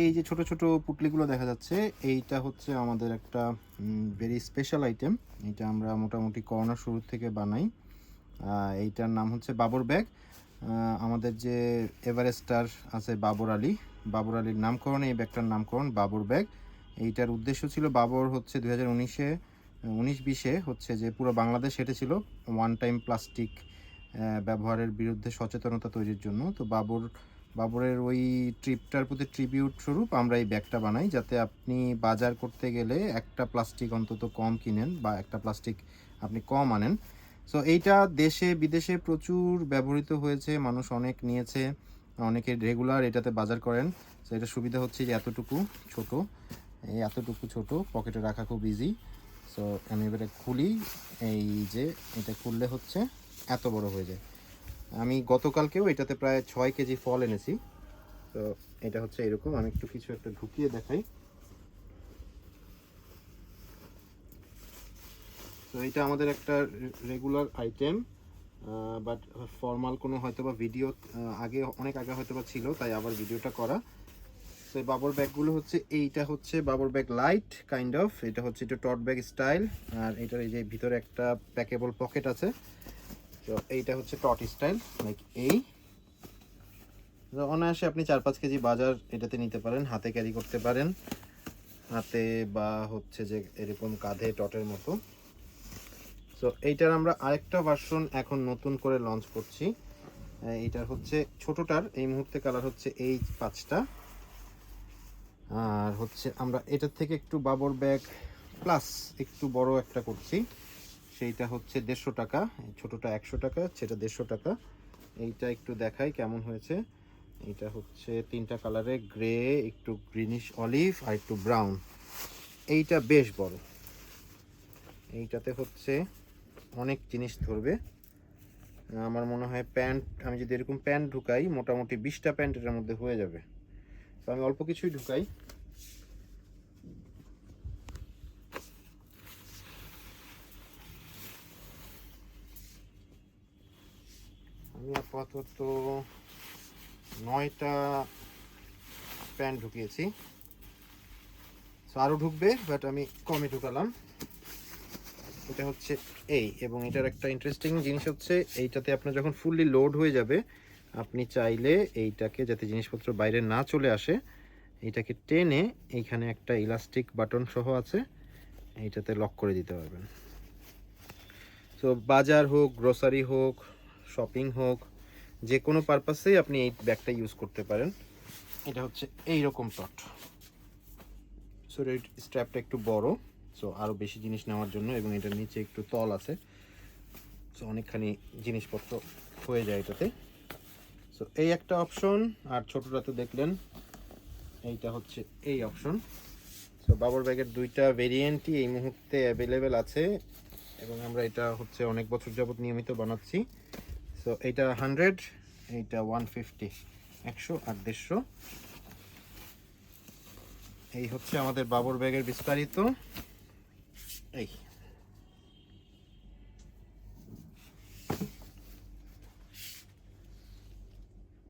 এই যে ছোট ছোট পুটলিগুলো দেখা যাচ্ছে, এইটা হচ্ছে আমাদের একটা ভেরি স্পেশাল আইটেম এটা আমরা মোটামুটি করোনা শুরু থেকে বানাই। এইটার নাম হচ্ছে বাবর ব্যাগ। আমাদের যে এভারেস্টার আছে বাবর আলী, বাবর আলীর নামকরণ, এই ব্যাগটার নামকরণ বাবর ব্যাগ। এইটার উদ্দেশ্য ছিল বাবর হচ্ছে দু হাজার উনিশে উনিশ বিশে হচ্ছে যে পুরো বাংলাদেশ হেঁটেছিল ওয়ান টাইম প্লাস্টিক ব্যবহারের বিরুদ্ধে সচেতনতা তৈরির জন্য। তো বাবর বাবরের ওই ট্রিপটার প্রতি ট্রিবিউট স্বরূপ আমরা এই ব্যাগটা বানাই যাতে আপনি বাজার করতে গেলে একটা প্লাস্টিক অন্তত কম কিনেন বা একটা প্লাস্টিক আপনি কম আনেন। সো এইটা দেশে, বিদেশে প্রচুর ব্যবহৃত হয়েছে, মানুষ অনেক নিয়েছে, অনেকে রেগুলার এটাতে বাজার করেন। তো এটা সুবিধা হচ্ছে যে এতটুকু ছোট, এই এতটুকু ছোট, পকেটে রাখা খুব ইজি সো আমি এবারে খুলি, এই যে এটা খুললে হচ্ছে এত বড় হয়ে যায়। আমি গতকালকেও এটাতে প্রায় ছয় কেজি ফল এনেছি। তো এটা হচ্ছে এরকম। আমি একটু কিছু একটা ঢুকিয়ে দেখাই। তো এটা আমাদের একটা রেগুলার আইটেম বাট ফর্মাল কোনো হয়তো বা ভিডিও আগে, অনেক আগে হয়তো বা ছিল, তাই আবার ভিডিওটা করা। তো বাবর ব্যাগগুলো হচ্ছে, এইটা হচ্ছে Babar bag light kind of এটা হচ্ছে একটু টট ব্যাগ স্টাইল আর এটার এই যে ভিতরে একটা প্যাকেবল পকেট আছে। তো এইটা হচ্ছে টট স্টাইল লাইক এই। অনায়াসে আপনি চার পাঁচ কেজি বাজার এটাতে নিতে পারেন, হাতে ক্যারি করতে পারেন। হাতে বা হচ্ছে যে এরকম কাঁধে, টটের মতো। সো এইটার আমরা আরেকটা ভার্সন এখন নতুন করে লঞ্চ করছি। এইটার হচ্ছে ছোটটার, এই মুহূর্তে কালার হচ্ছে এই পাঁচটা। আর হচ্ছে আমরা এটার থেকে একটু বাবর ব্যাগ প্লাস একটু বড় একটা করছি। সেইটা হচ্ছে দেড়শো টাকা। ছোটটা একশো টাকা, সেটা দেড়শো টাকা। এইটা একটু দেখাই কেমন হয়েছে। এটা হচ্ছে তিনটা কালারে, গ্রে, একটু গ্রিনিশ অলিভ আর একটু ব্রাউন এইটা বেশ বড়। এইটাতে হচ্ছে অনেক জিনিস ধরবে। আমার মনে হয় প্যান্ট, আমি যদি এরকম প্যান্ট ঢুকাই, মোটামুটি বিশটা প্যান্ট এটার মধ্যে হয়ে যাবে। তো আমি অল্প কিছুই ঢুকাই। আমি আপাতত নয়টা প্যান্ট ঢুকিয়েছি। আরও ঢুকবে বাট আমি কমে ঢুকালাম। এটা হচ্ছে এই, এবং এটার একটা ইন্টারেস্টিং জিনিস হচ্ছে, এইটাতে আপনার যখন ফুললি লোড হয়ে যাবে, আপনি চাইলে এইটাকে যাতে জিনিসপত্র বাইরে না চলে আসে, এইটাকে টেনে এইখানে একটা ইলাস্টিক বাটন সহ আছে, এইটাতে লক করে দিতে পারবেন। তো বাজার হোক গ্রোসারি হোক শপিং হোক, যে কোনো পারপাসেই আপনি এই ব্যাগটা ইউজ করতে পারেন। এটা হচ্ছে এই রকম টট সো এর স্ট্র্যাপটা একটু বড় সো আরও বেশি জিনিস নেওয়ার জন্য, এবং এটার নিচে একটু তল আছে। সো অনেকখানি জিনিসপত্র হয়ে যায় এটাতে। সো এই একটা অপশন আর ছোটটা তো দেখলেন, এইটা হচ্ছে এই অপশন সো বাবর ব্যাগের দুইটা ভেরিয়েন্টই এই মুহূর্তে অ্যাভেলেবেল আছে, এবং আমরা এটা হচ্ছে অনেক বছর যাবত নিয়মিত বানাচ্ছি। সো এইটা হান্ড্রেড এইটা ওয়ান ফিফটি একশো আর দেড়শো। এই হচ্ছে আমাদের বাবর ব্যাগের বিস্তারিত। এই।